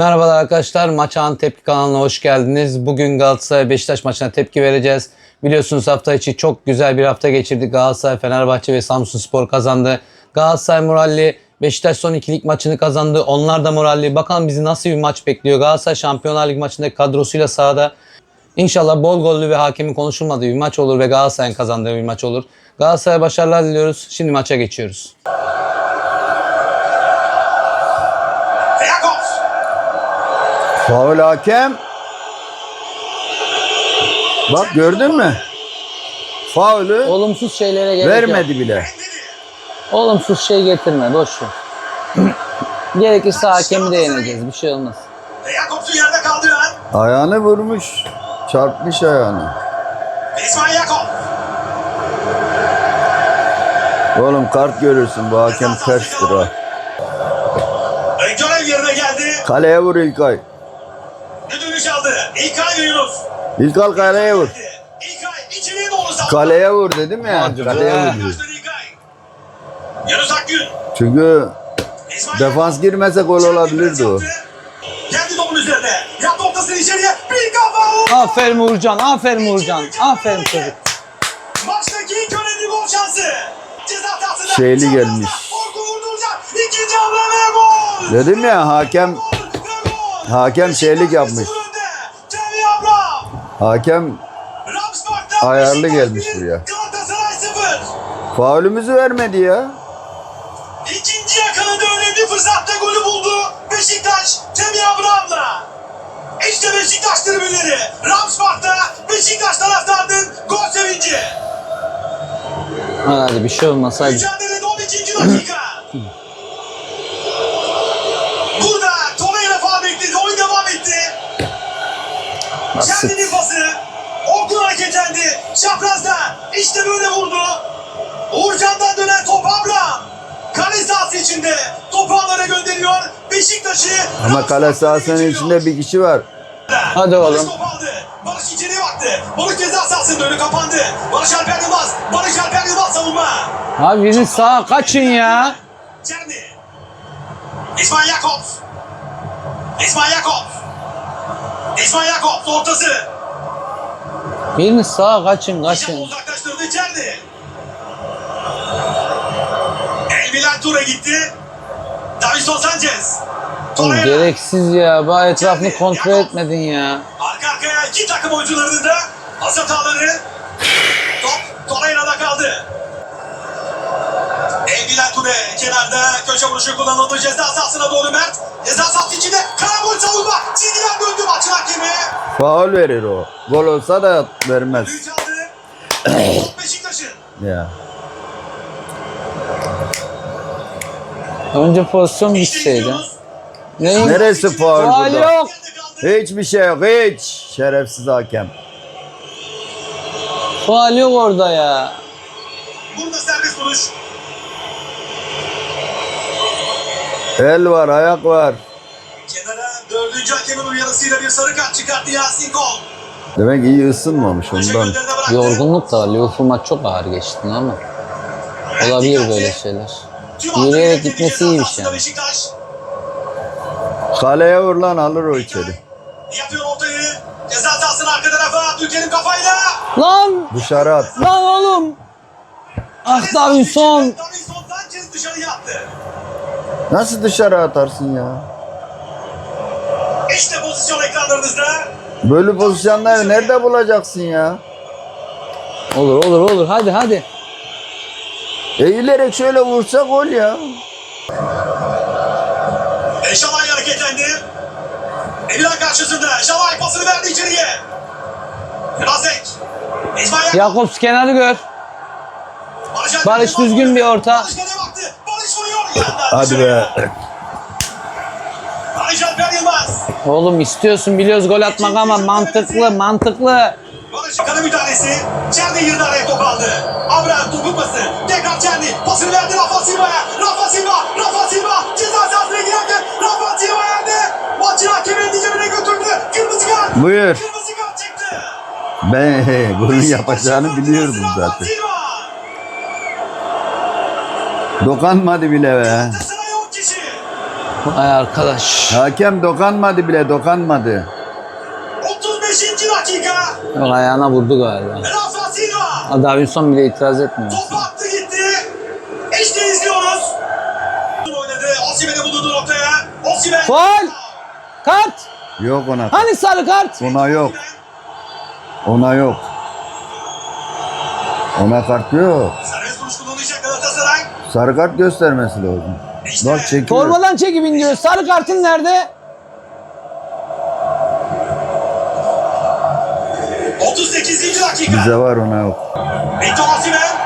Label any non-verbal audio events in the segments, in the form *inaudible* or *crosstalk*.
Merhabalar arkadaşlar. Maçan Tepki kanalına hoş geldiniz. Bugün Galatasaray Beşiktaş maçına tepki vereceğiz. Biliyorsunuz hafta içi çok güzel bir hafta geçirdik. Galatasaray, Fenerbahçe ve Samsun Spor kazandı. Galatasaray moralli. Beşiktaş son ikilik maçını kazandı. Onlar da moralli. Bakalım bizi nasıl bir maç bekliyor. Galatasaray Şampiyonlar Ligi maçındaki kadrosuyla sahada. İnşallah bol gollü ve hakemin konuşulmadığı bir maç olur ve Galatasaray'ın kazandığı bir maç olur. Galatasaray'a başarılar diliyoruz. Şimdi maça geçiyoruz. Faul hakem. Bak gördün mü? Faulü Olumsuz şeylere gerek yok. vermedi bile. Endidi. Olumsuz şey getirme boş ver. *clears throat* Gerekirse hakemi de yeneceğiz bir şey olmaz. Ve Jakobs'u yerde kaldıran Ayağını vurmuş. Çarpmış ayağını. İsmail Jakob. Oğlum kart görürsün bu hakem terstir ha. Görev yerine geldi. Kaleye vur İlkay. İlkay kaleye vur. Kaleye vur dedim ya. Hadi be. Kaleye vur. Yunus Akgün. Çünkü defans girmese gol olabilirdi o. Geldi topun üzerine. Yaptı ortasını içeriye. Bir kafa. Aferin Uğurcan, aferin Uğurcan. Aferin çocuk. Maçtaki ilk önemli gol şansı. Ceza sahasında. Şeyli gelmiş. Orkun vurduracak. İkinci hamle ve gol. Dedim ya hakem. Hakem şeylik yapmış. 1-0 önde. Cemil Abraham. Hakem Ayarlı gelmiş buraya. Galatasaray 0. faulümüzü vermedi ya. İkinci yakaladı önemli fırsatta golü buldu. Beşiktaş Cemil Abraham'la. İşte Beşiktaş tribünleri. Ramsbach'ta Beşiktaş taraftarının gol sevinci. Hadi bir şey olmaz hadi. Mücadelede 12. dakika. *clears throat* Burada Basit. Kendinin pası. Orkun hareketlendi. Çaprazda. İşte böyle vurdu. Uğurcan'dan dönen top Abraham. Kale sahası içinde. Topu ağlara gönderiyor. Beşiktaş'ı. Ama kale sahasının içinde bir kişi var. Hadi oğlum. top aldı. Barış içeriye baktı. Barış ceza sahasının önü kapandı. Barış Alper Yılmaz. Barış Alper Yılmaz savunma. Abi birini sağa kaçın ya. Çerni. İsmail Jakobs. İsmail Jakobs. İsmail Jakobs ortası. Birini sağa kaçın kaçın. uzaklaştırdı Çerni. El Bilal gitti. Davison Sanchez. Oğlum gereksiz ya. Bu etrafını kontrol etmedin ya. Arka arkaya iki takım oyuncularının da pas hataları. Top Torreira'da kaldı. Engiler Ture kenarda köşe vuruşu kullanıldı ceza sahasına doğru Mert. Ceza sahası içinde karambol savunma. Çizgiden döndü maçın hakemi. Faul verir o. Gol olsa da vermez. Düğün çaldı. Top *clears throat* Beşiktaş'ın. Ya. Önce pozisyon bitseydi. Neyin? Neresi faul Faul burada? yok. Hiçbir şey yok. Hiç. Şerefsiz hakem. Faal yok orada ya. Burada serbest vuruş. El var, ayak var. Kenara dördüncü hakemin uyarısıyla bir sarı kart çıkarttı Yasin Kol. Demek iyi ısınmamış ondan. Yorgunluk da var. Liverpool maç çok ağır geçti ama. Olabilir böyle şeyler. Yürüyerek gitmesi sahasında yani. Beşiktaş. Kaleye vur lan alır o içeri. Yapıyor ortayı. Ceza sahasının arka tarafa. Abdülkerim kafayla. Lan! Dışarı at. Lan oğlum! Ah Davinson! Davinson Sanchez dışarı yattı. Nasıl dışarı atarsın ya? İşte pozisyon ekranlarınızda. Böyle pozisyonları nerede bulacaksın ya? Olur olur olur hadi hadi. Eğilerek şöyle vursa gol ya. E, Şalay hareketlendi. Emirhan karşısında. Şalay pasını verdi içeriye. Razek. İsmail Yakup. Jakobs kenarı gör. Barış, düzgün bir orta. Barış baktı? Barış Hadi be. Barış. Oğlum istiyorsun biliyoruz gol atmak ama mantıklı mantıklı. Barış'ın kana müdahalesi. Çerni girdi araya top aldı. Abraham topu pası. Tekrar Çerni. Pasını verdi Rafa Silva'ya. Rafa Silva. Rafa Silva. Ceza sahasına girerken Rafa Silva yerde. Maçın hakemini cebine götürdü. Kırmızı kart. Buyur. Kırmızı kart çıktı. Ben *laughs* Beşiktaş'ın yapacağını biliyordum Rafa zaten. Silva. Dokanmadı bile be. Galatasaray 10 kişi. Ay arkadaş. Hakem dokanmadı bile dokanmadı. 35. dakika. Yok ayağına vurdu galiba. Rafa Silva. Davinson bile itiraz etmiyor. Topu attı gitti. İşte izliyoruz. Oynadı. Osimhen'i bulunduğu noktaya. Osimhen. Faul! Kart! Yok ona. Hani sarı kart? Ona yok. Ona yok. Ona kart yok. Sarı kart göstermesi lazım. İşte. Bak çekiyor. Formadan çekip indiriyor. Sarı kartın nerede? 38. dakika. Bize var ona yok. Victor Osimhen.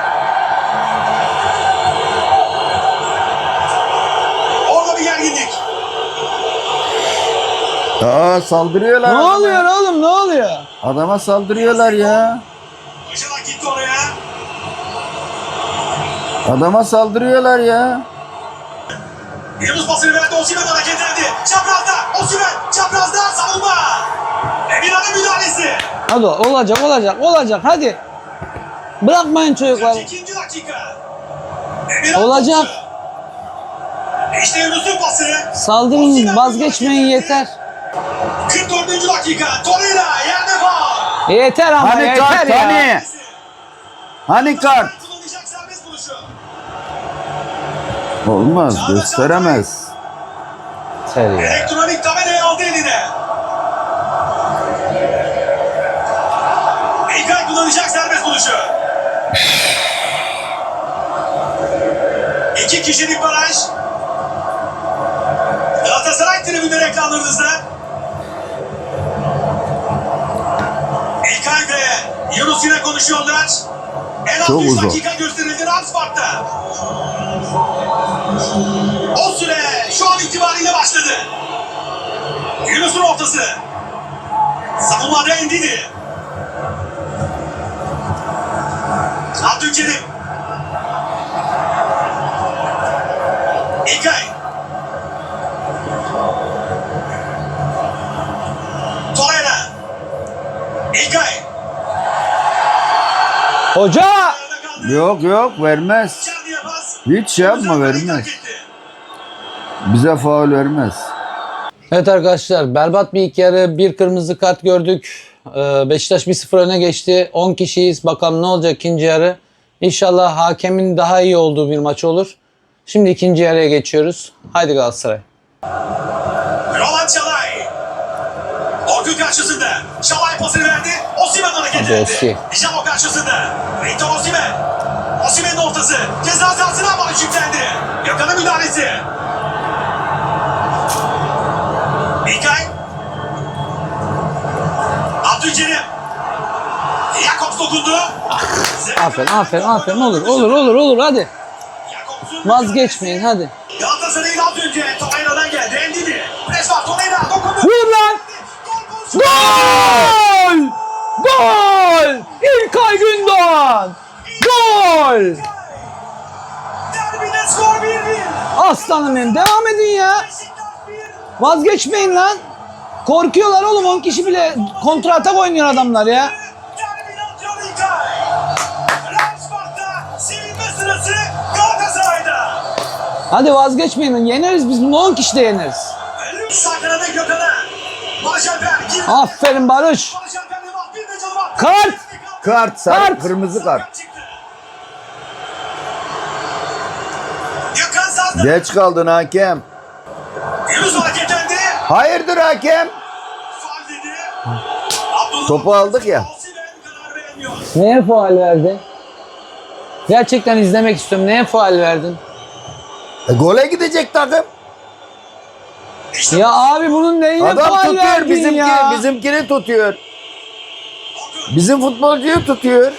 Orada bir gerginlik. Aa saldırıyorlar. Ne adama. oluyor oğlum ne oluyor? Adama saldırıyorlar ya. Işılak gitti oraya. Adama saldırıyorlar ya. Yunus pasını verdi. Osimhen hareketlendi. Çaprazda. Osimhen. Çaprazda savunma. Emirhan'ın müdahalesi. Hadi olacak olacak olacak hadi. Bırakmayın çocuklar. 42. dakika. Emirhan Olacak. İşte Yunus'un pası. Saldırın vazgeçmeyin yeter. 44. dakika. Torreira yerde faul. Yeter ama Hani yeter kart ya. hani? Hani kart? Olmaz gösteremez. Yeter ya. Elektronik tabelayı aldı eline. İlkay kullanacak serbest vuruşu. İki kişilik baraj. Galatasaray tribünleri ekranlarınızda. İlkay ve Yunus yine konuşuyorlar. Çok 3 uzun. dakika gösterildi Ramspark'ta. O süre şu an itibariyle başladı. Yunus'un ortası. Savunmada Endidi. Abdülkerim. İlkay. Torreira. İlkay. Hoca! Yok yok vermez. Hiç şey yapma vermez. Bize faul vermez. Evet arkadaşlar berbat bir ilk yarı. Bir kırmızı kart gördük. Ee, Beşiktaş 1-0 öne geçti. 10 kişiyiz. Bakalım ne olacak ikinci yarı. İnşallah hakemin daha iyi olduğu bir maç olur. Şimdi ikinci yarıya geçiyoruz. Haydi Galatasaray. Roland Çalay. Orkun karşısında. Çalay pasını verdi. Osimhen hareket Hadi etti. Osi. Dijamo karşısında. Victor Osimhen. Osimhen'in ortası. Ceza sahasına barış yüklendi. Gökhan'ın müdahalesi. İlkay. Abdülkerim. Jakobs dokundu. Aferin aferin aferin olur olur olur olur hadi. Vazgeçmeyin hadi. Galatasaray'ın az önce Torreira'dan geldi. Endidi. Pres var. Torreira dokundu. Vur lan! Gol! Gol! İlkay Gündoğan! Gol! Derbide skor 1-1. Aslanım benim devam edin ya. Beşiktaş 1. Vazgeçmeyin lan. Korkuyorlar oğlum 10 kişi bile kontra atak oynuyor adamlar ya. Hadi vazgeçmeyin. Yeneriz biz bunu 10 kişi de yeneriz. Aferin Barış. Kart! Kart sarı Kart! kırmızı kart. Geç kaldın hakem. Yunus hareketlendi. Hayırdır hakem? Faul dedi. Abdullah Topu aldık ya. Neye faal verdin? Gerçekten izlemek istiyorum. Neye faal verdin? E, gole gidecek takım. İşte Ya abi bunun neyine Adam faal tutuyor verdin bizimki, ya? bizimkini tutuyor. Bizim futbolcuyu tutuyor.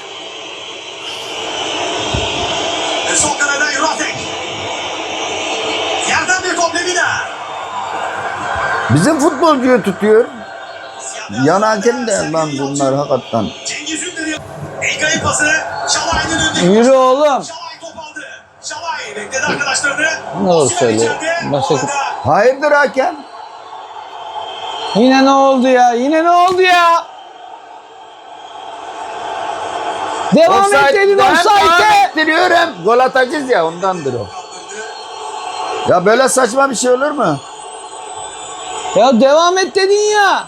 Bizim futbolcuyu tutuyor. Yan hakem de lan bunlar hakikaten. Yürü oğlum. Şalay top aldı. Şalay bekledi arkadaşlarını. Ne olur söyle. Başka- Hayırdır hakem? Yine ne oldu ya? Yine ne oldu ya? Devam et dedin offside'e. gol atacağız ya ondandır o. Ya böyle saçma bir şey olur mu? Ya devam et dedin ya.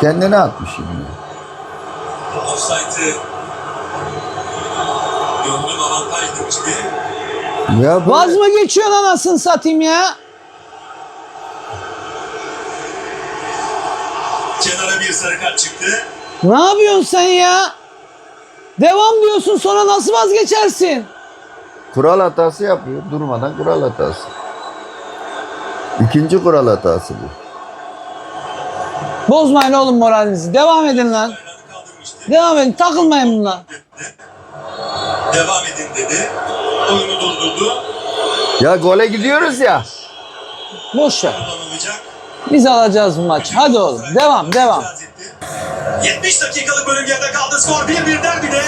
Kendine atmış şimdi. Offside'ı gönlüm avantaj demişti. Ya bu Vaz mı geçiyor anasını satayım ya? Kenara bir sarı kart çıktı. Ne yapıyorsun sen ya? Devam diyorsun sonra nasıl vazgeçersin? kural hatası yapıyor. Durmadan kural hatası. İkinci kural hatası bu. Bozmayın oğlum moralinizi. Devam edin lan. Devam edin. Takılmayın bununla. Devam edin dedi. Oyunu durdurdu. Ya gole gidiyoruz ya. Boş ver. Biz alacağız bu maçı. Hadi oğlum. Devam devam. İtiraz etti. 70 dakikalık bölüm geride kaldı. Skor 1-1 derbide.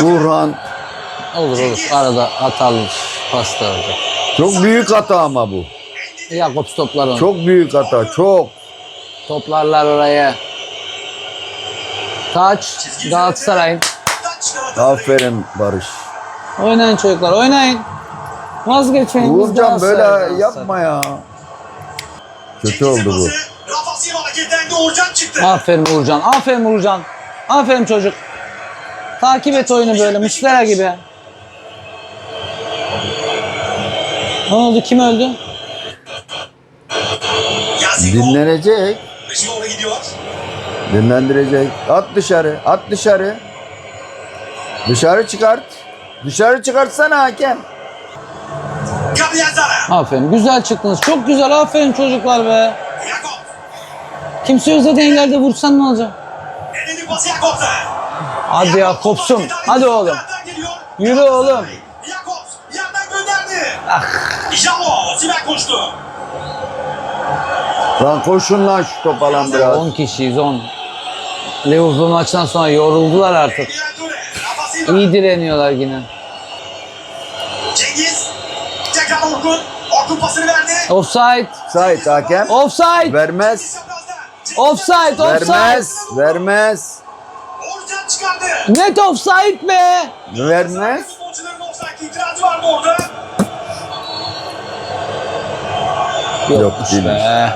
Burhan. Olur olur. Arada hatalı pasta olacak. Çok büyük hata ama bu. Jakobs toplar onu. Çok büyük hata. Çok. Toplarlar oraya. Taç Galatasaray'ın. Aferin Barış. Oynayın çocuklar oynayın. Vazgeçmeyin. biz Uğurcan böyle yapma ya. Kötü oldu bu. Uğurcan çıktı. Aferin Uğurcan. Aferin Uğurcan. Aferin çocuk. Takip et oyunu böyle. Muslera gibi. Ne oldu? Kim öldü? Dinlenecek. Beşi doğru gidiyor. Dinlendirecek. At dışarı. At dışarı. Dışarı çıkart. Dışarı çıkartsana hakem. Aferin. Güzel çıktınız. Çok güzel. Aferin çocuklar be. Kimse özledi engelde vursan ne olacak? Hadi ya kopsun. Hadi oğlum. Yürü oğlum. Ah. Siber koştu. Lan koşun lan şu topa lan biraz. 10 kişiyiz 10. Liverpool maçtan sonra yoruldular artık. İyi direniyorlar yine. Cengiz. Tekrar Orkun. Orkun pasını verdi. Offside. Sait hakem. Offside. Vermez. Offside. Offside. Vermez. Vermez. Orcan çıkardı. Net offside be. Vermez. Futbolcuların offside itirazı vardı orada. Yokmuş değilmiş. be.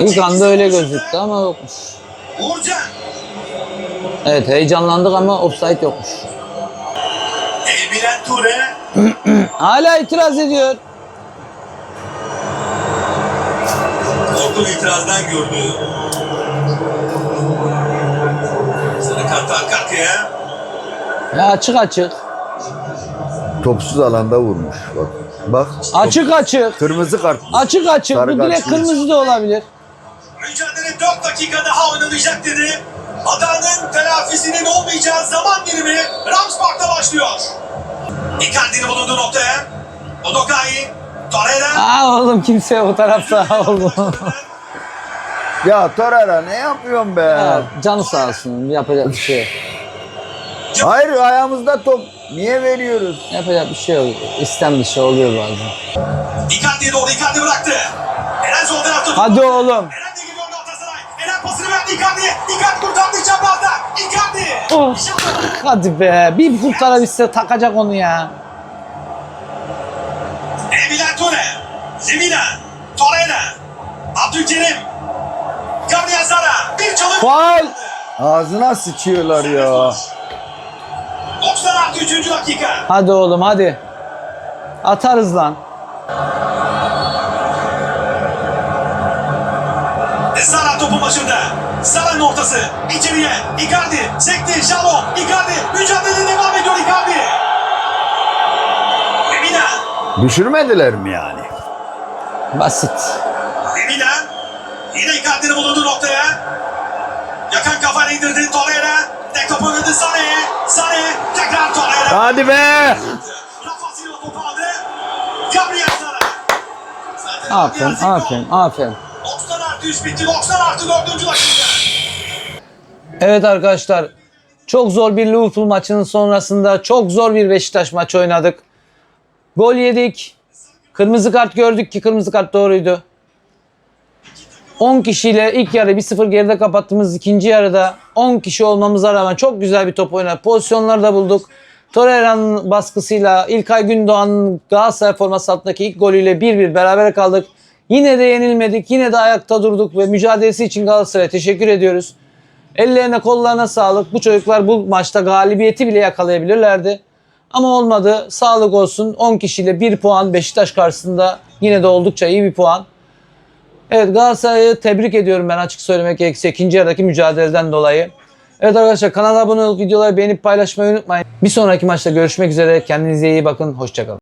İlk anda öyle gözüktü ama yokmuş. Uğurcan. Evet heyecanlandık ama offside yokmuş. Elbiren Ture. *clears throat* Hala itiraz ediyor. Orkun itirazdan gördü. Sarı kart arka arkaya. Ya açık açık. Topsuz alanda vurmuş. Bak. Bak. Açık açık. Kırmızı kart. Açık açık. Sarı Bu direkt kırmızı da olabilir. Mücadele 4 dakika daha oynanacak dedi. Hatanın telafisinin olmayacağı zaman dilimi Ramspark'ta başlıyor. Icardi'nin bulunduğu noktaya. Odokai. Aa oğlum kimse o tarafta oğlum. Ya Torreira ne yapıyorsun be? Ya, canı sağ olsun. Yapacak bir şey yok. Hayır ayağımızda top. Niye veriyoruz? Yapacak bir şey yok. İstem bir şey oluyor bazen. Icardi'ye doğru Icardi bıraktı. Eren sol tarafta. Hadi oğlum. Eren de geliyor Galatasaray. Eren pasını verdi Icardi'ye. Icardi kurtardı çaprazda. Icardi. Oh. Hadi be. Bir kurtarabilse takacak onu ya. Lemina. Torreira. Abdülkerim. Gabriel Zara. Bir çalım. Faul. Ağzına sıçıyorlar ya. 96. dakika. Hadi oğlum hadi. Atarız lan. Zara topun başında. Zara'nın ortası. İçeriye. Icardi. Sekti. Jalo. Icardi. Mücadele devam ediyor Icardi. Lemina. Düşürmediler mi yani? Basit. Lemina. Yine Icardi'nin bulunduğu noktaya. Yakan kafayla indirdi Torreira. Tek topu oynadı Sane'ye. Sane. Tekrar Torreira. Hadi be! Rafa Silva topu aldı. Gabriel. Zaten Aferin, aferin, aferin. 90 artı 3 bitti. 90 artı 4. dakika. Evet arkadaşlar. Çok zor bir Liverpool maçının sonrasında çok zor bir Beşiktaş maçı oynadık. Gol yedik. Kırmızı kart gördük ki kırmızı kart doğruydu. 10 kişiyle ilk yarı 1-0 geride kapattığımız ikinci yarıda 10 kişi olmamıza rağmen çok güzel bir top oynadık. Pozisyonlar da bulduk. Torreira'nın baskısıyla İlkay Gündoğan'ın Galatasaray forması altındaki ilk golüyle 1-1 beraber kaldık. Yine de yenilmedik. Yine de ayakta durduk ve mücadelesi için Galatasaray'a teşekkür ediyoruz. Ellerine kollarına sağlık. Bu çocuklar bu maçta galibiyeti bile yakalayabilirlerdi. Ama olmadı. Sağlık olsun. 10 kişiyle 1 puan Beşiktaş karşısında yine de oldukça iyi bir puan. Evet Galatasaray'ı tebrik ediyorum ben açık söylemek gerekirse ikinci yarıdaki mücadeleden dolayı. Evet arkadaşlar kanala abone olup videoları beğenip paylaşmayı unutmayın. Bir sonraki maçta görüşmek üzere. Kendinize iyi bakın. Hoşçakalın.